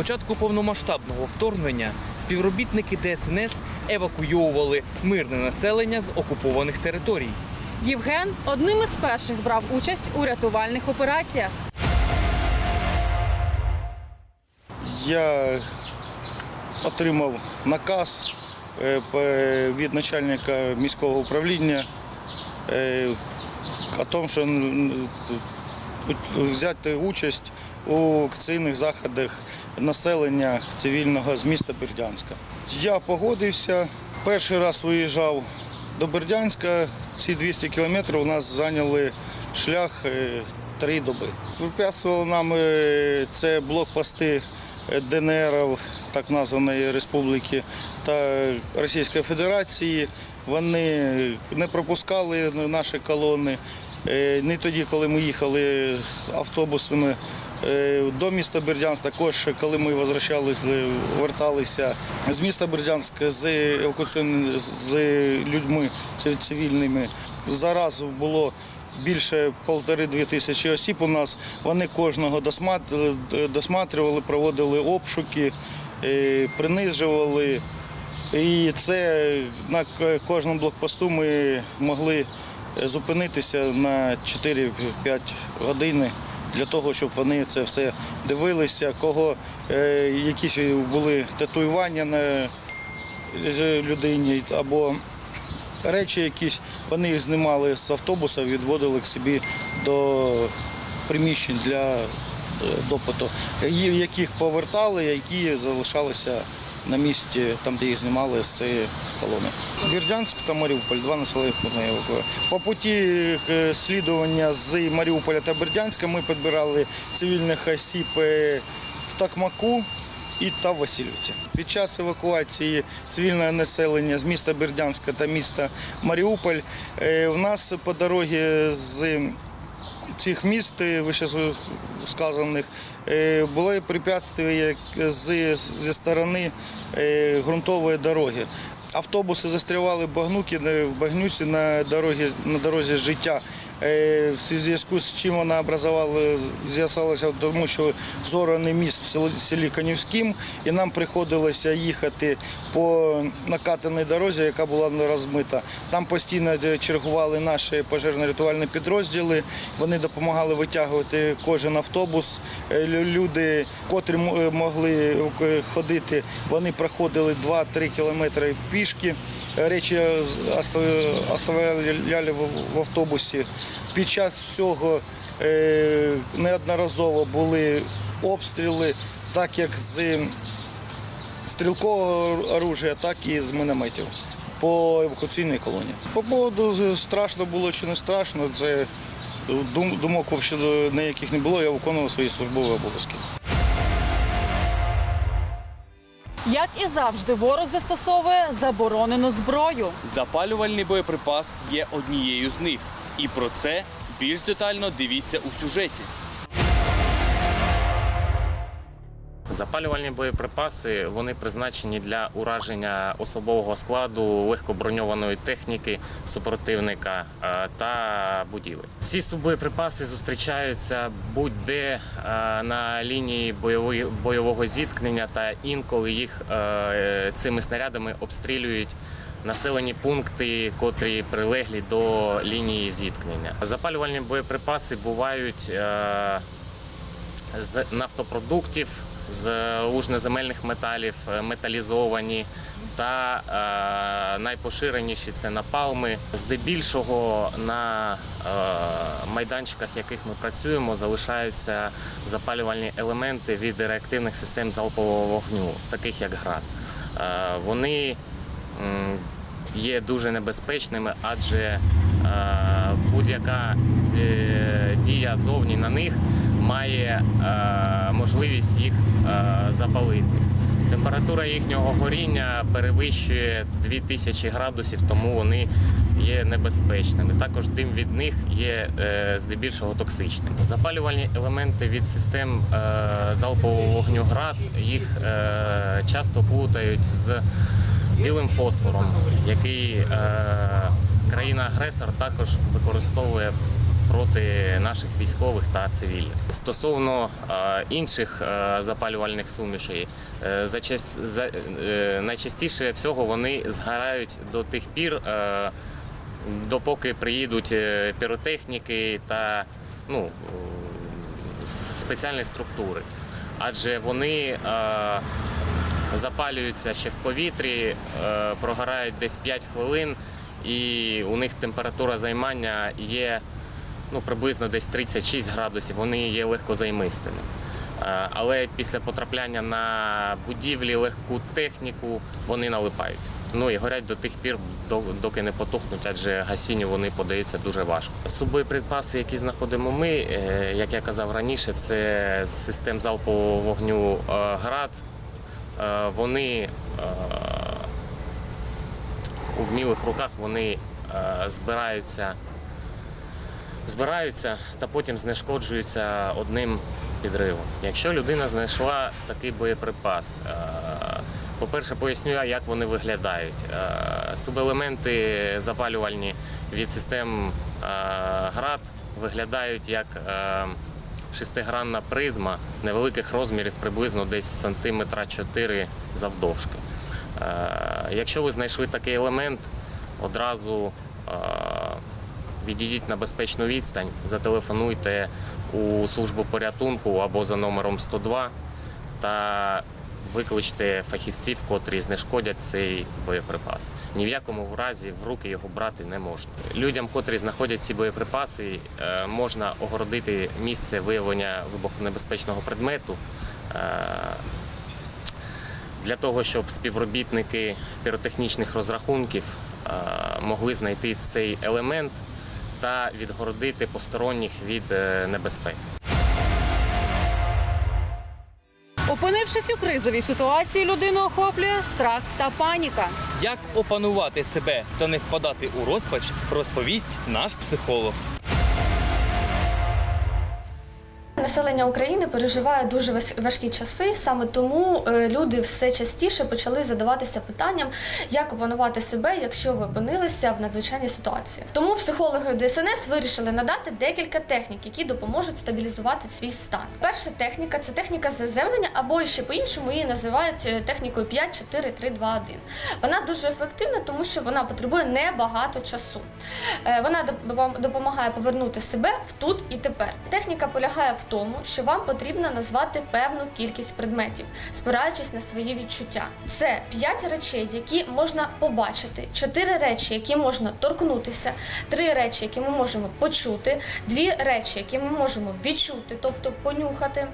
початку повномасштабного вторгнення співробітники ДСНС евакуйовували мирне населення з окупованих територій. Євген одним із перших брав участь у рятувальних операціях. Я отримав наказ е, від начальника міського управління е, о тому, що взяти участь у акційних заходах населення цивільного з міста Бердянська. Я погодився. Перший раз виїжджав до Бердянська. Ці 200 кілометрів у нас зайняли шлях е, три доби. Препятствували нам е, це блокпости е, ДНР, так названої республіки, та Російської Федерації. Вони не пропускали наші колони. Е, Не тоді, коли ми їхали автобусами е, до міста Бердянськ, також коли ми возвращались, е, верталися з міста Бердянськ з евакуаційними з людьми цивільними. Зараз було більше полтори-дві тисячі осіб у нас. Вони кожного досмат- досматрювали, проводили обшуки, принижували. І це на кожному блокпосту ми могли зупинитися на 4-5 години для того, щоб вони це все дивилися, кого е, якісь були татуювання на е, людині або речі якісь, вони їх знімали з автобуса, відводили к собі до приміщень для е, допиту, яких повертали, які залишалися на місці, там, де їх знімали з цієї колони. Бердянськ та Маріуполь, два населених пункти евакуювали. По путі е, слідування з Маріуполя та Бердянська ми підбирали цивільних осіб е, в Такмаку і та Васильівці. Під час евакуації цивільного населення з міста Бердянська та міста Маріуполь е, в нас по дорозі з цих міст е, вище сказаних е, були препятствия зі сторони е, ґрунтової дороги. Автобуси застрявали в багнуки в багнюці на дорозі, на дорозі життя. Е, В зв'язку з чим вона образувала, з'ясалося, тому що зораний міст в селі- Канівським, і нам приходилося їхати по накатаній дорозі, яка була розмита. Там постійно е, чергували наші пожежно-рятувальні підрозділи. Вони допомагали витягувати кожен автобус. Е, Люди, котрі могли ходити, вони проходили 2-3 кілометри пішки. Речі е, з- оста- оставляли в- в автобусі. Під час цього е, неодноразово були обстріли, так як з стрілкового оружия, так і з мінометів по евакуаційній колонії. По поводу страшно було чи не страшно, це думок взагалі ніяких не було, я виконував свої службові обов'язки. Як і завжди, ворог застосовує заборонену зброю. Запалювальний боєприпас є однією з них. І про це більш детально дивіться у сюжеті. Запалювальні боєприпаси вони призначені для ураження особового складу легкоброньованої техніки супротивника е, та будівель. Ці суббоєприпаси зустрічаються будь-де е, на лінії бойового зіткнення, та інколи їх е, цими снарядами обстрілюють. Населені пункти, котрі прилеглі до лінії зіткнення. Запалювальні боєприпаси бувають з нафтопродуктів, з лужноземельних металів, е, металізовані та е, найпоширеніші це напалми. Здебільшого на е, майданчиках, яких ми працюємо, залишаються запалювальні елементи від реактивних систем залпового вогню, таких як град. Вони є дуже небезпечними, адже будь-яка дія зовні на них має е, можливість їх е, запалити. Температура їхнього горіння перевищує 2000 градусів, тому вони є небезпечними. Також дим від них є е, здебільшого токсичним. Запалювальні елементи від систем залпового вогню град їх часто плутають з білим фосфором, який країна-агресор також використовує проти наших військових та цивільних. Стосовно інших запалювальних сумішей, е, е, найчастіше всього вони згорають до тих пір, е, допоки приїдуть піротехніки та ну, спеціальні структури. Адже вони запалюються ще в повітрі, прогорають десь 5 хвилин, і у них температура займання є ну, приблизно десь 36 градусів, вони є легкозаймистими. Е, Але після потрапляння на будівлі, легку техніку вони налипають. Ну і горять до тих пір, доки не потухнуть, адже гасінню вони подаються дуже важко. Субоєприпаси, які знаходимо ми, е, як я казав раніше, це з систем залпового вогню е, ГРАД. Вони у вмілих руках вони збираються, збираються та потім знешкоджуються одним підривом. Якщо людина знайшла такий боєприпас, е, по-перше, поясню, як вони виглядають. Е, Субелементи запалювальні від систем е, ГРАД виглядають як шестигранна призма невеликих розмірів, приблизно десь сантиметра 4 завдовжки. Якщо ви знайшли такий елемент, одразу відійдіть на безпечну відстань, зателефонуйте у службу порятунку або за номером 102 та викличте фахівців, котрі знешкодять цей боєприпас. Ні в якому разі в руки його брати не можна. Людям, котрі знаходять ці боєприпаси, е, можна огородити місце виявлення вибухонебезпечного предмету. е, для того, щоб співробітники піротехнічних розрахунків е, могли знайти цей елемент та відгородити посторонніх від е, небезпеки. Опинившись у кризовій ситуації, людину охоплює страх та паніка. Як опанувати себе та не впадати у розпач, розповість наш психолог. Населення України переживає дуже важкі часи. Саме тому е, люди все частіше почали задаватися питанням, як опанувати себе, якщо ви опинилися в надзвичайній ситуації. Тому психологи ДСНС вирішили надати декілька технік, які допоможуть стабілізувати свій стан. Перша техніка це техніка заземлення, або ще по-іншому її називають е, технікою 5, 4, 3, 2, 1. Вона дуже ефективна, тому що вона потребує небагато часу. Е, Вона допомагає повернути себе в тут і тепер. Техніка полягає в тому, що вам потрібно назвати певну кількість предметів, спираючись на свої відчуття. Це 5 речей, які можна побачити, 4 речі, які можна торкнутися, 3 речі, які ми можемо почути, 2 речі, які ми можемо відчути, тобто понюхати.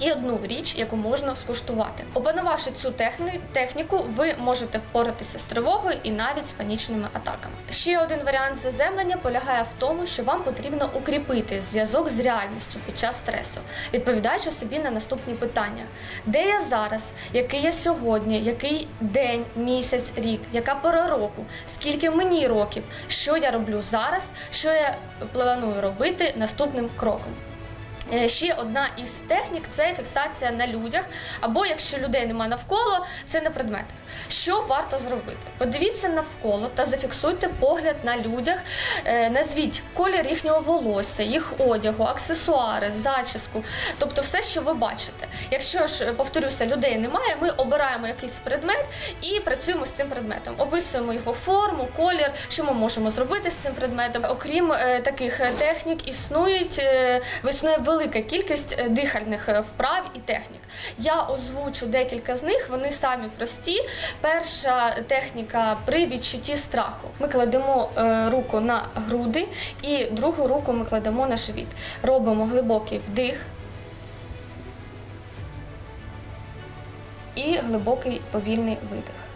І одну річ, яку можна скуштувати. Опанувавши цю техні- техніку, ви можете впоратися з тривогою і навіть з панічними атаками. Ще один варіант заземлення полягає в тому, що вам потрібно укріпити зв'язок з реальністю під час стресу, відповідаючи собі на наступні питання: де я зараз, який я сьогодні, який день, місяць, рік, яка пора року, скільки мені років, що я роблю зараз, що я планую робити наступним кроком. Е, Ще одна із технік це фіксація на людях, або якщо людей нема навколо, це на предметах. Що варто зробити? Подивіться навколо та зафіксуйте погляд на людях, Е, назвіть колір їхнього волосся, їх одягу, аксесуари, зачіску, тобто все, що ви бачите. Якщо ж е, повторюся, людей немає, ми обираємо якийсь предмет і працюємо з цим предметом. Описуємо його форму, колір, що ми можемо зробити з цим предметом. Окрім таких технік, існують е, існує велика кількість е, дихальних е, вправ і технік. Я озвучу декілька з них. Вони самі прості. Перша техніка при відчутті страху. Ми кладемо е, руку на груди і другу руку ми кладемо на живіт. Робимо глибокий вдих. І глибокий повільний видих.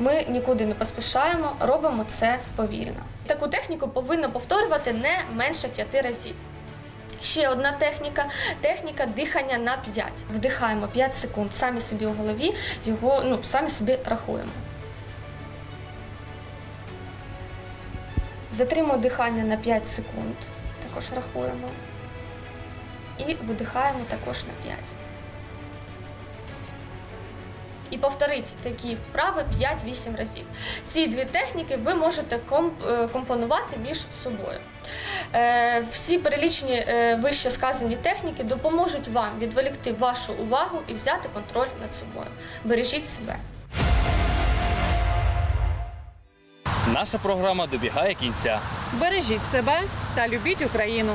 Ми нікуди не поспішаємо, робимо це повільно. Таку техніку повинно повторювати не менше п'яти разів. Ще одна техніка техніка дихання на 5. Вдихаємо 5 секунд, самі собі у голові, його ну, самі собі рахуємо. Затримуємо дихання на 5 секунд, також рахуємо. І видихаємо також на 5. І повторіть такі вправи 5-8 разів. Ці дві техніки ви можете е, компонувати між собою. Е, Всі перелічені е, вище сказані техніки допоможуть вам відволікти вашу увагу і взяти контроль над собою. Бережіть себе. Наша програма добігає кінця. Бережіть себе та любіть Україну.